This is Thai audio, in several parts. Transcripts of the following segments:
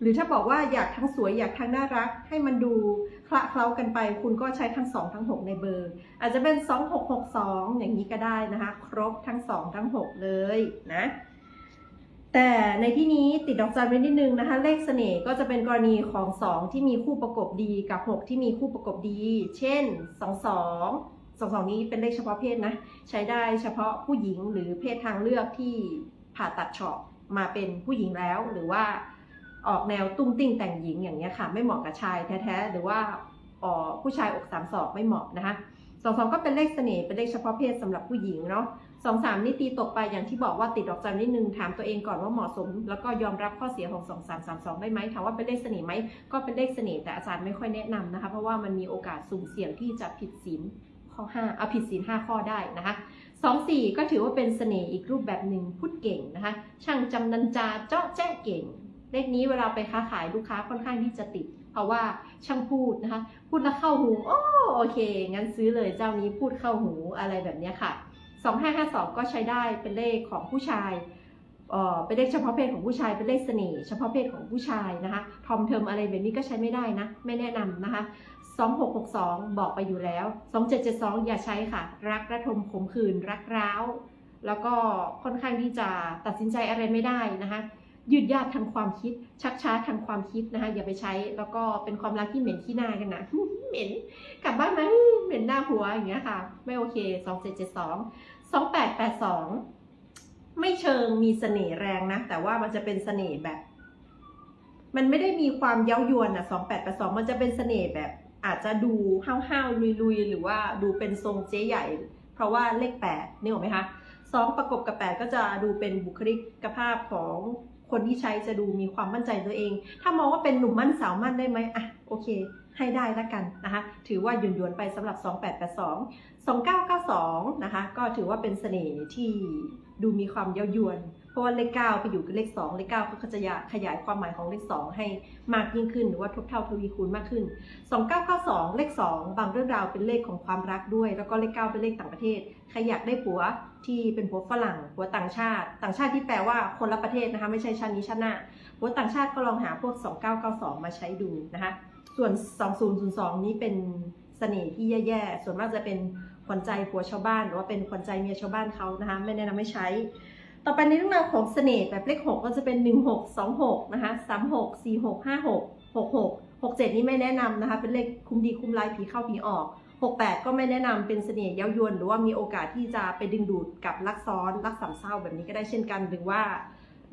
หรือถ้าบอกว่าอยากทั้งสวยอยากทั้งน่ารัก ให้มันดูคละเคล้ากันไป คุณก็ใช้ทั้ง 2 ทั้ง 6 ในเบอร์ อาจจะเป็น 2662 อย่างนี้ก็ได้นะคะ ครบทั้ง 2 ทั้ง 6 เลยนะแต่ในที่นี้ติดดอกจันไว้นิดนึงนะคะ เลขเสน่ห์ก็จะเป็นกรณีของ 2 ที่มีคู่ประกบดีกับ 6 ที่มีคู่ประกบดี เช่น 22 22 นี้เป็นเลขเฉพาะเพศนะ ใช้ได้เฉพาะผู้หญิงหรือเพศทางเลือกที่ผ่าตัดเฉาะมาเป็นผู้หญิงแล้วหรือว่า ออกแนวตุ้งติ้งแต่งหญิงอย่างเงี้ยค่ะ ไม่เหมาะกับชายแท้ๆหรือว่าออผู้ชายอกสามศอกไม่เหมาะนะคะสองสองก็เป็นเลขเสน่ห์เป็นเลขเฉพาะเพศสำหรับผู้หญิงเนาะสองสามนี่ตีตกไปอย่างที่บอกว่าติดดอกจันนิดนึงถามตัวเองก่อนว่าเหมาะสม แล้วก็ยอมรับข้อเสียของสองสามสามสองได้ไหมถามว่าเป็นเลขเสน่ห์ไหมก็เป็นเลขเสน่ห์แต่อาจารย์ไม่ค่อยแนะนำนะคะ เพราะว่ามันมีโอกาสสุ่มเสี่ยงที่จะผิดศีลข้อห้าเอาผิดศีลห้าข้อได้นะคะสองสี่ก็ถือว่าเป็นเสน่ห์อีกรูปแบบหนึ่งพูดเก่งนะคะ ช่างจำนันจาเจาะแจ้เก่ง เลขนี้เวลาไปค้าขายลูกค้าค่อนข้างที่จะติด เพราะว่าช่างพูดนะคะ พูดแล้วเข้าหูโอ้โอเค งั้นซื้อเลยเจ้านี้พูดเข้าหูอะไรแบบนี้ค่ะ 2552 ก็ใช้ได้เป็นเลขของผู้ชายเอ่อเป็นเลขเฉพาะเพศของผู้ชายเป็นเลขเสน่ห์เฉพาะเพศของผู้ชายนะคะ ทอมเทอมอะไรแบบนี้ก็ใช้ไม่ได้นะ ไม่แนะนำนะคะ 2662 บอกไปอยู่แล้ว 2772 อย่าใช้ค่ะ รักระทมขมขื่นรักร้าว แล้วก็ค่อนข้างที่จะตัดสินใจอะไรไม่ได้นะคะ ยืดยาดทางความคิด ชักช้าทางความคิดนะคะอย่าไปใช้แล้วก็เป็นความรักที่เหม็นขี้หน้ากันนะเหม็นกลับบ้านมาเหม็นหน้าหัวอย่างเงี้ยค่ะ ไม่โอเค2772 2882ไม่เชิงมีเสน่ห์แรงนะ แต่ว่ามันจะเป็นเสน่ห์แบบ มันไม่ได้มีความเย้ายวนอะ2882มันจะเป็นเสน่ห์แบบ อาจจะดูห้าวๆลุยๆหรือว่าดูเป็นทรงเจ๊ใหญ่ เพราะว่าเลข8นี่หรอไหมคะสองประกบกับ8ก็จะดูเป็นบุคลิกภาพของ คนที่ใช้จะดูมีความมั่นใจตัวเอง ถ้ามองว่าเป็นหนุ่มมั่นสาวมั่นได้ไหมอะโอเค ให้ได้ละกันนะคะ ถือว่าหยวนไปสำหรับ 2882 2992 นะคะ ก็ถือว่าเป็นเสน่ห์ที่ดูมีความเย้ายวน เพราะว่าเลข9ไปอยู่กับเลข2เลข9ก็จะขยายความหมายของเลข2ให้มากยิ่งขึ้น หรือว่าทบเท่าทวีคูณมากขึ้น 2992 เลข2บางเรื่องราวเป็นเลขของความรักด้วย แล้วก็เลข9เป็นเลขต่างประเทศใครอยากได้ผัวที่เป็นผัวฝรั่งผัวต่างชาติ ต่างชาติที่แปลว่าคนละประเทศนะคะไม่ใช่ชาตินี้ชาติหน้าผัวต่างชาติก็ลองหาพวก 2992 มาใช้ดูนะคะส่วน 2002 นี้เป็นเสน่ห์ที่แย่ๆ ส่วนมากจะเป็นขวัญใจผัวชาวบ้าน หรือว่าเป็นขวัญใจเมียชาวบ้านเขานะคะ ไม่แนะนำไม่ใช้ ต่อไปในเรื่องราวของเสน่ห์แบบเลข 6 ก็จะเป็น 1626 นะคะ 36 46 56 66 67 นี้ไม่แนะนำนะคะ เป็นเลขคุ้มดีคุ้มร้ายผีเข้าผีออก 68 ก็ไม่แนะนำเป็นเสน่ห์เย้ายวน หรือว่ามีโอกาสที่จะไปดึงดูดกับรักซ้อนรักสามเศร้าแบบนี้ก็ได้เช่นกัน หรือว่า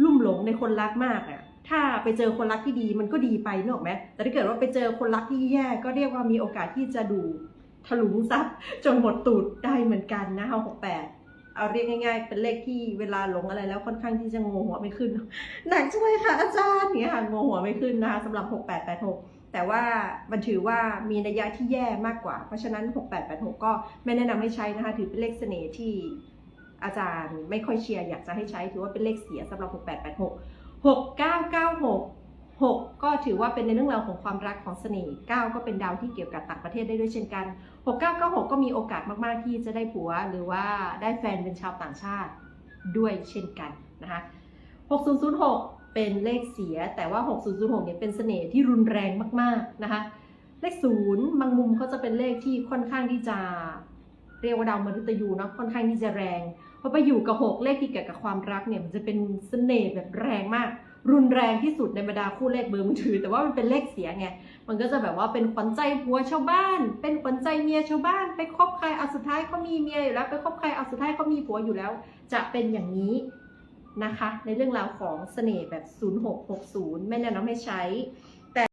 ลุ่มหลงในคนรักมากอะถ้าไปเจอคนรักที่ดีมันก็ดีไปนออกไหมแต่ถ้าเกิดว่าไปเจอคนรักที่แย่ก็เรียกว่ามีโอกาสที่จะดูถลุงซับจนหมดตูดได้เหมือนกันนะคะ68 เอาเรียกง่ายๆ เป็นเลขที่เวลาหลงอะไรแล้วค่อนข้างที่จะงงหัวไม่ขึ้นหนักจังเลยค่ะอาจารย์เนี่ยค่ะงงหัวไม่ขึ้นนะคะสำหรับ 6886 แต่ว่ามันถือว่ามีนัยยะที่แย่มากกว่า เพราะฉะนั้น 6886 ก็ไม่แนะนำให้ใช้นะคะ ถือเป็นเลขเสน่ห์ที่อาจารย์ไม่ค่อยเชียร์อยากจะให้ใช้ถือว่าเป็นเลขเสียสำหรับ 6886 6996 6 ก็ถือว่าเป็นในเรื่องราวของความรักของเสน่ห์9ก็เป็นดาวที่เกี่ยวกับต่างประเทศได้ด้วยเช่นกัน 6996 ก็มีโอกาสมากๆที่จะได้ผัว หรือว่าได้แฟนเป็นชาวต่างชาติด้วยเช่นกันนะคะ6006 เป็นเลขเสีย แต่ว่า 6006เนี่ยเป็นเสน่ห์ที่รุนแรงมากๆนะคะเลขศูนย์บางมุมเขาจะเป็นเลขที่ค่อนข้างที่จะเรียกว่าดาวมฤตยูเนาะค่อนข้างที่จะแรงพอไปอยู่กับ 6 เลขที่เกี่ยวกับความรักเนี่ยมันจะเป็นเสน่ห์แบบแรงมาก รุนแรงที่สุดในบรรดาคู่เลขเบอร์มือถือ แต่ว่ามันเป็นเลขเสียไง มันก็จะแบบว่าเป็นขวัญใจผัวชาวบ้าน เป็นขวัญใจเมียชาวบ้าน ไปคบใครเอาสุดท้ายเขามีเมียอยู่แล้ว ไปคบใครเอาสุดท้ายเขามีผัวอยู่แล้ว จะเป็นอย่างนี้นะคะ ในเรื่องราวของเสน่ห์แบบ 0660 ไม่แนะนำให้ใช้